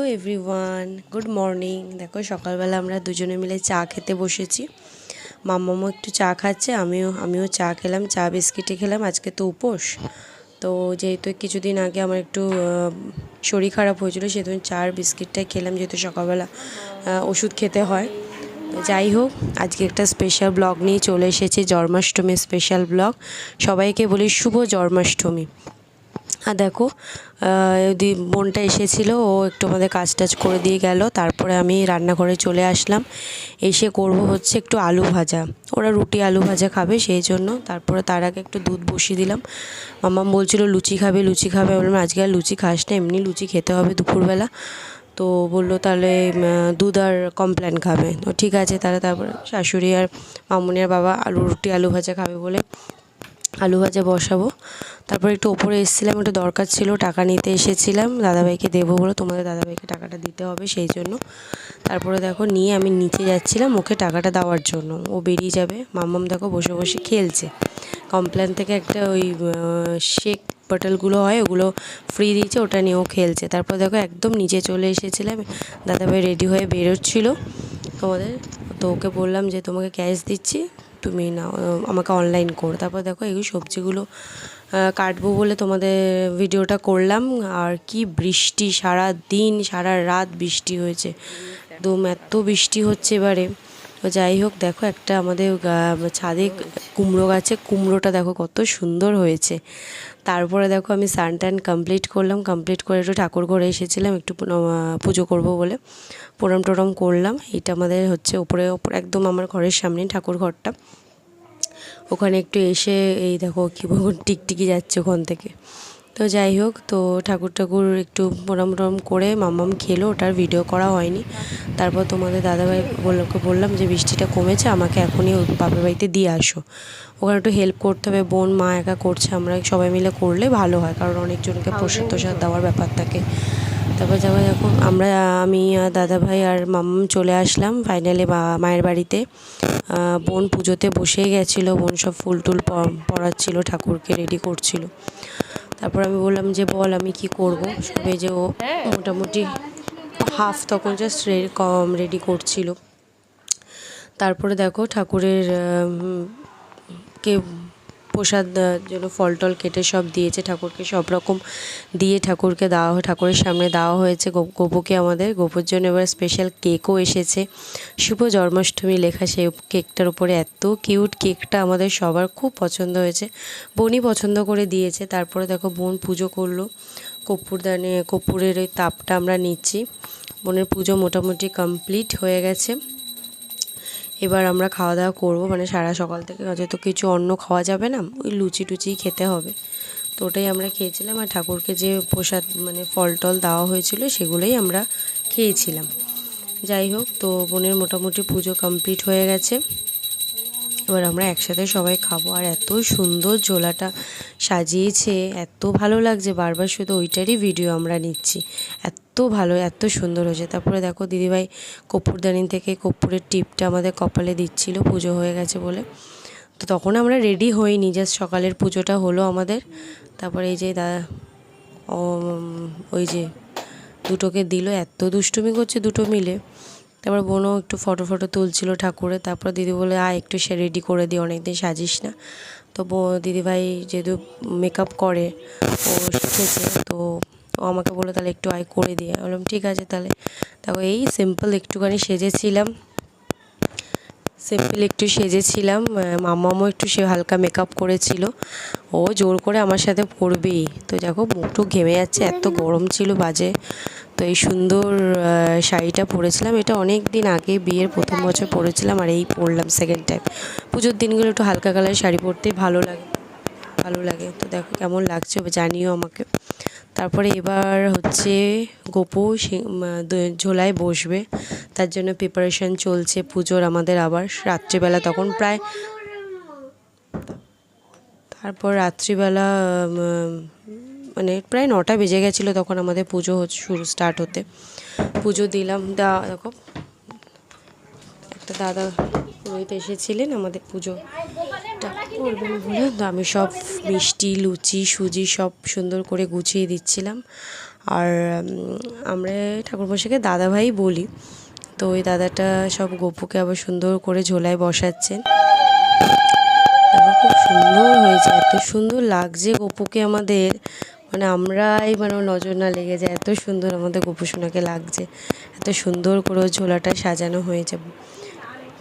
Hello everyone good morning দেখো, সকালবেলা আমরা দুজনে মিলে চা খেতে বসেছি। মাম্মামও একটু চা খাচ্ছে, আমিও আমিও চা খেলাম, চা বিস্কিটে খেলাম। আজকে তো উপোস। তো যেহেতু কিছুদিন আগে আমার একটু শরীর খারাপ হয়েছিল সেজন্য চা বিস্কিটটাই খেলাম, যেহেতু সকালবেলা ওষুধ খেতে হয়। যাই হোক, আজকে একটা স্পেশাল ব্লগ নিয়ে চলে এসেছি, জন্মাষ্টমী স্পেশাল ব্লগ সবাইকে বলি শুভ জন্মাষ্টমী। আর দেখো দি বোনটা এসেছিল, ও একটু আমাদের কাজ টাজ করে দিয়ে গেল, তারপরে আমি রান্নাঘরে চলে আসলাম। এসে করব হচ্ছে একটু আলু ভাজা। ওরা রুটি আলু ভাজা খাবে, সেই জন্য তারপরে তার আগে একটু দুধ বসিয়ে দিলাম। মাম্মাম বলছিল, লুচি খাবে লুচি খাবে। বললাম, আজকে আর লুচি খাস না, এমনি লুচি খেতে হবে দুপুরবেলা। তো বলল, তাহলে দুধ আর কমপ্ল্যান খাবে। তো ঠিক আছে, তাহলে তারপরে শাশুড়ি আর মামুনি আর বাবা আলু, রুটি আলু ভাজা খাবে বলে আলু ভাজা বসাবো। তারপর একটু ওপরে এসেছিলাম, একটু দরকার ছিল, টাকা নিতে এসেছিলাম। দাদাভাইকে দেবো বলে তোমাদের দাদাভাইকে টাকাটা দিতে হবে সেই জন্য। তারপরে দেখো নিয়ে আমি নিচে যাচ্ছিলাম ওকে টাকাটা দেওয়ার জন্য। ও বেরিয়ে যাবে। মাম্মাম দেখো বসে বসে খেলছে। কমপ্ল্যান থেকে একটা ওই শেক বটলগুলো হয়, ওগুলো ফ্রি দিয়েছে, ওটা নিয়েও খেলছে। তারপর দেখো একদম নিচে চলে এসেছিলাম। দাদাভাই রেডি হয়ে বেরোচ্ছিল তোমাদের। তো ওকে বললাম যে, তোমাকে ক্যাশ দিচ্ছি। তুমি না আমাকে অনলাইন করো। তারপর দেখো এই সবজিগুলো কাটবো বলে তোমাদের ভিডিওটা করলাম। আর কি বৃষ্টি সারা দিন সারা রাত বৃষ্টি হয়েছে। একদম এত বৃষ্টি হচ্ছে এবারে। তো যাই হোক, দেখো একটা আমাদের ছাদে কুমড়ো গাছে, কুমড়োটা দেখো কত সুন্দর হয়েছে। তারপরে দেখো আমি সান টান কমপ্লিট করলাম কমপ্লিট করে একটু ঠাকুর ঘরে এসেছিলাম, একটু পুজো করব বলে। প্রণাম টরাম করলাম এটা আমাদের হচ্ছে ওপরে ওপর একদম আমার ঘরের সামনে ঠাকুর ঘরটা। ওখানে একটু এসে এই দেখো কী টিকটিকি যাচ্ছে ওখান থেকে। তো যাই হোক তো ঠাকুর ঠাকুর একটু প্রণাম টরাম করে মামাম খেলো ওটার ভিডিও করা হয়নি। তারপর তোমাদের দাদাভাই বললোকে বললাম যে বৃষ্টিটা কমেছে আমাকে এখনই বাপের বাড়িতে দিয়ে আসো। ওখানে একটু হেল্প করতে হবে বোন মা একা করছে আমরা সবাই মিলে করলে ভালো হয় কারণ অনেকজনকে প্রসাদ তোষাদ দেওয়ার ব্যাপার থাকে। তারপর যাব দেখো আমরা আমি আর দাদাভাই আর মাম্মাম চলে আসলাম ফাইনালি মায়ের বাড়িতে। বোন পুজোতে বসেই গেছিল বোন সব ফুল টুল প- পরাচ্ছিল ঠাকুরকে রেডি করছিল। তারপর আমি বললাম যে বল আমি কি করব? সবে যে ও মোটামুটি হাফ তখন জাস্ট রে কম রেডি করছিল। তারপরে দেখো ঠাকুরের কে প্রসাদ জন্য ফল টল কেটে সব দিয়েছে ঠাকুরকে, সব রকম দিয়ে ঠাকুরকে দেওয়া হয়, ঠাকুরের সামনে দেওয়া হয়েছে গোপুকে আমাদের। গোপুর জন্য এবার স্পেশাল কেকও এসেছে। শুভ জন্মাষ্টমী লেখা সেই কেকটার উপরে এত কিউট কেকটা আমাদের সবার খুব পছন্দ হয়েছে। বোনই পছন্দ করে দিয়েছে, তারপরে দেখো বোন পুজো করল। কর্পূরদানে কর্পূরের ওই তাপটা আমরা নিচ্ছি। বোনের পুজো মোটামুটি কমপ্লিট হয়ে গেছে। এবার আমরা খাওয়া দাওয়া করব। মানে সারা সকাল থেকে হয়তো কিছু অন্য খাওয়া যাবে না, ওই লুচি টুচি খেতে হবে। তো ওটাই আমরা খেয়েছিলাম আর ঠাকুরকে যে প্রসাদ মানে ফল টল দেওয়া হয়েছিল সেগুলোই আমরা খেয়েছিলাম। যাই হোক, তো বোনের মোটামুটি পুজো কমপ্লিট হয়ে গেছে। এবার আমরা একসাথে সবাই খাব। আর এত সুন্দর ঝোলাটা সাজিয়েছে, এত ভালো লাগছে। বারবার শুধু ওইটারই ভিডিও আমরা নিচ্ছি। এত ভালো, এত সুন্দর হয়েছে। তারপরে দেখো দিদিভাই কর্পূরদানি থেকে কর্পূরের টিপটা আমাদের কপালে দিচ্ছিল, পুজো হয়ে গেছে বলে। তো তখন আমরা রেডি হইনি জাস্ট সকালের পুজোটা হলো আমাদের। তারপরে এই যে দাদা ওই যে দুটোকে দিল। এত দুষ্টুমি করছে দুটো মিলে। তারপর বোনও একটু ফটো ফটো তুলছিল ঠাকুরে তারপর দিদি বলে আয় একটু সে রেডি করে দিই অনেকদিন সাজিস না। তো দিদিভাই যেহেতু মেকআপ করে ও শিখেছে তো ও আমাকে বলে তাহলে একটু আয় করে দিয়ে। বললাম ঠিক আছে তাহলে। তারপর এই সিম্পল একটুখানি সেজেছিলাম। সিম্পল একটু সেজেছিলাম আহ, মাম্মামও একটু সে হালকা মেকআপ করেছিল। ও জোর করে আমার সাথে পড়বেই। তো দেখো মুখটু ঘেমে যাচ্ছে এত গরম ছিল বাজে। তো এই সুন্দর শাড়িটা পরেছিলাম। এটা অনেক দিন আগে বিয়ের প্রথম বছর পরেছিলাম আর এই পরলাম সেকেন্ড টাইম পুজোর দিনগুলো একটু হালকা কালারের শাড়ি পরতেই ভালো লাগে ভালো লাগে। তো দেখো কেমন লাগছে জানিও আমাকে। তারপরে এবার হচ্ছে গোপু ঝোলায় বসবে। তার জন্য প্রিপারেশন চলছে পুজোর আমাদের আবার রাত্রিবেলা তখন প্রায় তারপর রাত্রিবেলা মানে প্রায় নটা বেজে গেছিল তখন আমাদের পুজো শুরু স্টার্ট হতে। পুজো দিলাম, দা, দেখো, একটা দাদা পুরোহিত এসেছিলেন, আমাদের পুজোটা করবেন বলে। তো আমি সব মিষ্টি, লুচি, সুজি সব সুন্দর করে গুছিয়ে দিচ্ছিলাম। আর আমরা ঠাকুরমশাইকে দাদাভাই বলি, তো ওই দাদাটা সব গপুকে আবার সুন্দর করে ঝোলায় বসাচ্ছেন। খুব সুন্দর হয়েছে, এত সুন্দর লাগছে গপুকে আমাদের। মানে আমরাই মানে নজর না লেগে যায়। এত সুন্দর আমাদের গপু সোনাকে লাগছে। এত সুন্দর করে ঝোলাটা সাজানো হয়েছে।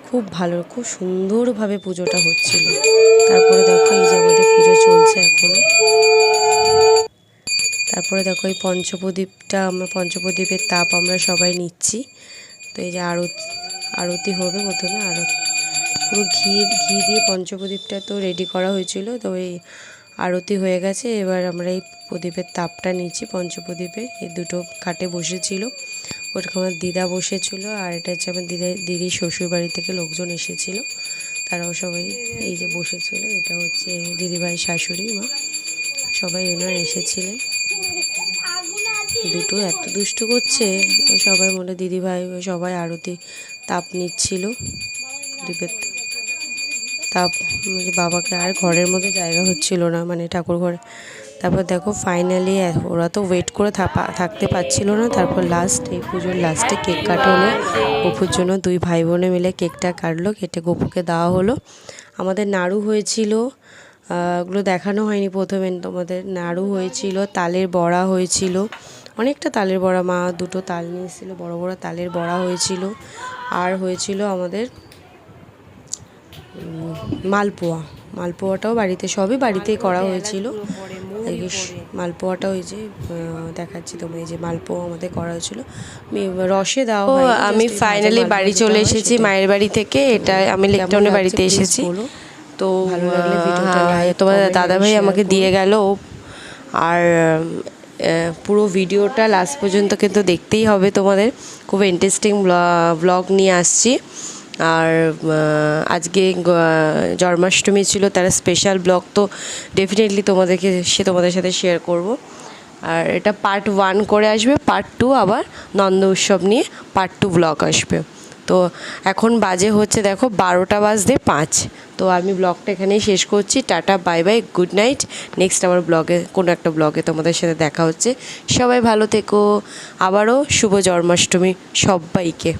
খুব ভালো, খুব সুন্দরভাবে পুজোটা হচ্ছিল। তারপরে দেখো এই যে আমাদের পুজো চলছে এখনও। তারপরে দেখো এই পঞ্চপ্রদীপটা আমরা, পঞ্চপ্রদীপের তাপ আমরা সবাই নিচ্ছি। তো এই যে আরতি আরতি হবে প্রথমে, আরতি। পুরো ঘি ঘি দিয়ে পঞ্চপ্রদীপটা তো রেডি করা হয়েছিল। তো এই আরতি হয়ে গেছে। এবার আমরা এই প্রদীপের তাপটা নিচ্ছি, পঞ্চপ্রদীপে। এই দুটো খাটে বসেছিল। ওরকম আমার দিদা বসেছিল আর এটা হচ্ছে আমার দিদা দিদির শ্বশুর বাড়ি থেকে লোকজন এসেছিল। তারাও সবাই এই যে বসেছিল। এটা হচ্ছে দিদিভাই শাশুড়ি মা। সবাই ওনারা এসেছিলেন। দুটো এত দুষ্টু করছে। সবাই মনে দিদিভাই সবাই আরতি তাপ নিচ্ছিল। দ্বীপের মানে বাবাকে আর ঘরের মধ্যে জায়গা হচ্ছিল না মানে ঠাকুর ঘরে। তারপর দেখো ফাইনালি ওরা তো ওয়েট করে থাকতে পারছিল না। তারপর লাস্ট এই পুজোর লাস্টে কেক কাটা হলো গপুর জন্য দুই ভাই বোনে মিলে কেকটা কাটলো কেটে গপুকে দেওয়া হলো। আমাদের নাড়ু হয়েছিল ওগুলো দেখানো হয়নি প্রথমে, তোমাদের নাড়ু হয়েছিল, তালের বড়া হয়েছিল। অনেকটা তালের বড়া, মা দুটো তাল নিয়েছিল, বড় বড় তালের বড়া হয়েছিল। আর হয়েছিল আমাদের মালপোয়া। মালপোয়াটাও বাড়িতে সবই বাড়িতেই করা হয়েছিল। মালপোয়াটা ওই যে দেখাচ্ছি তোমার এই যে মালপোয়া আমাদের করা হয়েছিল। রসে দাও আমি ফাইনালি বাড়ি চলে এসেছি মায়ের বাড়ি থেকে। এটা আমি লেকটাউনের বাড়িতে এসেছি। তো like, তোমার comment, দাদা ভাই আমাকে দিয়ে গেল। আর পুরো ভিডিওটা লাস্ট পর্যন্ত কিন্তু দেখতেই হবে তোমাদের। খুব ইন্টারেস্টিং ব্লগ নিয়ে আসছি। আর আজকে জন্মাষ্টমী ছিল, তার স্পেশাল ব্লগ তো ডেফিনেটলি তোমাদেরকে সে তোমাদের সাথে শেয়ার করব। আর এটা পার্ট ওয়ান করে আসবে পার্ট টু আবার নন্দ উৎসব নিয়ে পার্ট টু ব্লগ আসবে। তো এখন বাজে হচ্ছে দেখো বারোটা বাজতে পাঁচ। তো আমি ব্লগটা এখানেই শেষ করছি। Tata bye bye good night next আমার ব্লগে কোনো একটা ব্লগে তোমাদের সাথে দেখা হচ্ছে। সবাই ভালো থেকো। আবারও শুভ জন্মাষ্টমী সবাইকে।